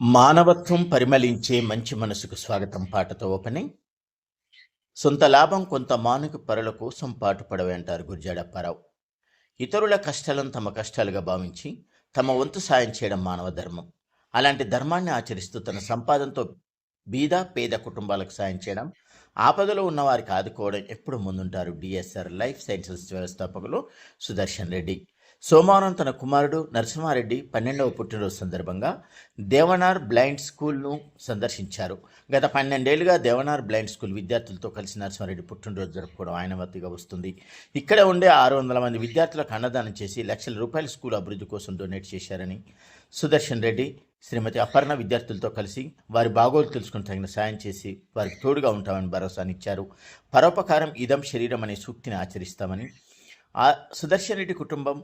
మానవత్వం పరిమళించే మంచి మనసుకు స్వాగతం పాటతో ఓపెనింగ్. సొంత లాభం కొంత మానుక పరుల కోసం పాటుపడవే అంటారు గుర్జాడప్పారావు. ఇతరుల కష్టాలను తమ కష్టాలుగా భావించి తమ వంతు సాయం చేయడం మానవ ధర్మం. అలాంటి ధర్మాన్ని ఆచరిస్తూ తన సంపాదనతో బీద పేద కుటుంబాలకు సాయం చేయడం ఆపదలో ఉన్నవారికి ఆదుకోవడం ఎప్పుడు ముందుంటారు? డిఎస్ఆర్ లైఫ్ సైన్సెస్ వ్యవస్థాపకులు సుదర్శన్ రెడ్డి. సోమవారం తన కుమారుడు నరసింహారెడ్డి పన్నెండవ పుట్టినరోజు సందర్భంగా దేవనార్ బ్లైండ్ స్కూల్ను సందర్శించారు. గత పన్నెండేళ్ళుగా దేవనార్ బ్లైండ్ స్కూల్ విద్యార్థులతో కలిసి నరసింహారెడ్డి పుట్టినరోజు జరుపుకోవడం ఆయన వద్దగా వస్తుంది. ఇక్కడ ఉండే ఆరు వందల మంది విద్యార్థులకు అన్నదానం చేసి లక్షల రూపాయల స్కూల్ అభివృద్ధి కోసం డొనేట్ చేశారని సుదర్శన్ రెడ్డి శ్రీమతి అపర్ణ విద్యార్థులతో కలిసి వారి బాగోలు తెలుసుకుని తగిన సాయం చేసి వారికి తోడుగా ఉంటామని భరోసానిచ్చారు. పరోపకారం ఇదం శరీరం అనే సూక్తిని ఆచరిస్తామని ఆ సుదర్శన్ రెడ్డి కుటుంబం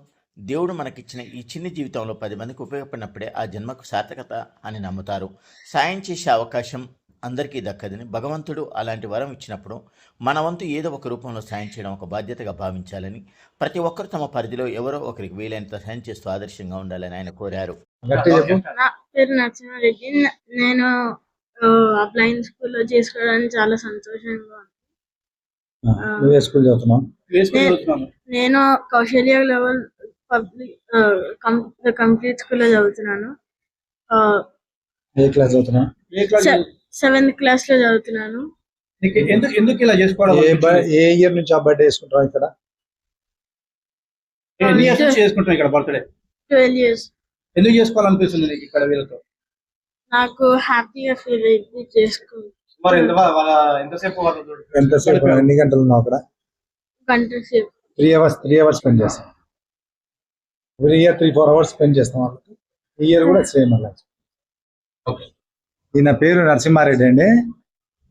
దేవుడు మనకిచ్చిన ఈ చిన్ని జీవితంలో పది మందికి ఉపయోగపడినప్పుడే ఆ జన్మకు సార్థకత అని నమ్ముతారు. సాయం చేసే అవకాశం అందరికీ దక్కదని భగవంతుడు అలాంటి వరం ఇచ్చినప్పుడు మన వంతు ఏదో ఒక రూపంలో సాయం చేయడం ఒక బాధ్యతగా భావించాలని ప్రతి ఒక్కరు తమ పరిధిలో ఎవరో ఒకరికి వీలైనంత సాయం చేస్తూ ఆదర్శంగా ఉండాలని ఆయన కోరారు. పేరు నరసింహారెడ్డి. నేను బ్లైండ్ స్కూల్లో చేసుకోవడానికి చాలా సంతోషంగా నేను కౌశల్య లెవెల్ పబ్లిక్ కంప్లీట్ స్కూల్లో చదువుతున్నాను. ఏ క్లాస్ సెవెంత్ క్లాస్లో చదువుతున్నాను. ఎందుకు ఎందుకు ఇలా చేసుకోవడం ఏ బ-? ఏ ఇయర్ నుంచి ఆ బర్త్డే చేసుకుంటావు ఇక్కడ? ఎన్ని ఇయర్స్ నుంచి చేసుకుంటున్నావు ఇక్కడ బర్త్డే? Twelve years. ఎందుకు చేసుకోవాలనిపిస్తుంది నీకు ఇక్కడ వీళ్ళతో? నాకు హ్యాపీగా ఫీల్ అయింది చేసుకో మరి ఎంత వాళ్ళ ఎంతసేపు వాళ్ళతో ఎంతసేపు ఎన్ని గంటలు ఉన్నావు అక్కడ? గంట సేపు. Three hours three hours spend చేస్తాం every year three four hours spend చేస్తాం వాళ్ళకి. ఈ ఇయర్ కూడా సేమ్ అలా. ఓకే ఈయన పేరు నరసింహారెడ్డి అండి.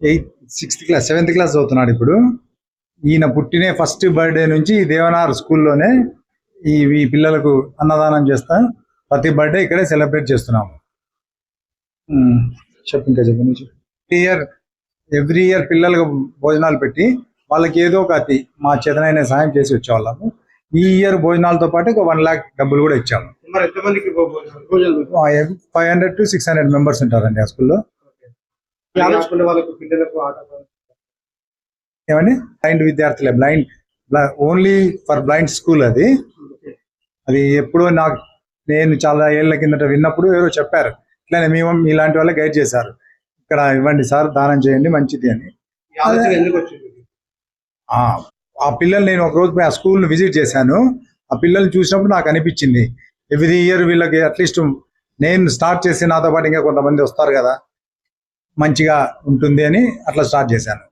Eighth sixth class seventh class చదువుతున్నాడు ఇప్పుడు. ఈయన పుట్టిన ఫస్ట్ బర్త్డే నుంచి దేవనార్ స్కూల్లోనే ఈ ఈ పిల్లలకు అన్నదానం చేస్తా. ప్రతి బర్త్డే ఇక్కడే సెలబ్రేట్ చేస్తున్నాము. చెప్పు ఇంకా చెప్పు ఇయర్ ఎవ్రీ ఇయర్ పిల్లలకు భోజనాలు పెట్టి వాళ్ళకి ఏదో ఒక అతి మా చేతనైన సాయం చేసి వచ్చేవాళ్ళము. ఈ ఇయర్ భోజనాలతో పాటు ఒక వన్ లాక్ డబ్బులు కూడా ఇచ్చాము. Five hundred to six hundred members ఉంటారండి ఆ స్కూల్లో. ఏమండి? బ్లైండ్ విద్యార్థులే blind only for blind school అది. అది ఎప్పుడో నాకు నేను చాలా ఏళ్ళ కిందట విన్నప్పుడు ఎవరో చెప్పారు. ఇట్లానే మేము ఇలాంటి వాళ్ళే గైడ్ చేశారు. ఇక్కడ ఇవ్వండి సార్ దానం చేయండి మంచిది అని. ఆ పిల్లల్ని పిల్లలు నేను ఒక రోజు ఆ స్కూల్ని విజిట్ చేశాను. ఆ పిల్లల్ని చూసినప్పుడు నాకు అనిపించింది ఎవ్రీ ఇయర్ వీళ్ళకి అట్లీస్ట్ నేను స్టార్ట్ చేసి నాతో పాటు ఇంకా కొంతమంది వస్తారు కదా మంచిగా ఉంటుంది అని అట్లా స్టార్ట్ చేశాను.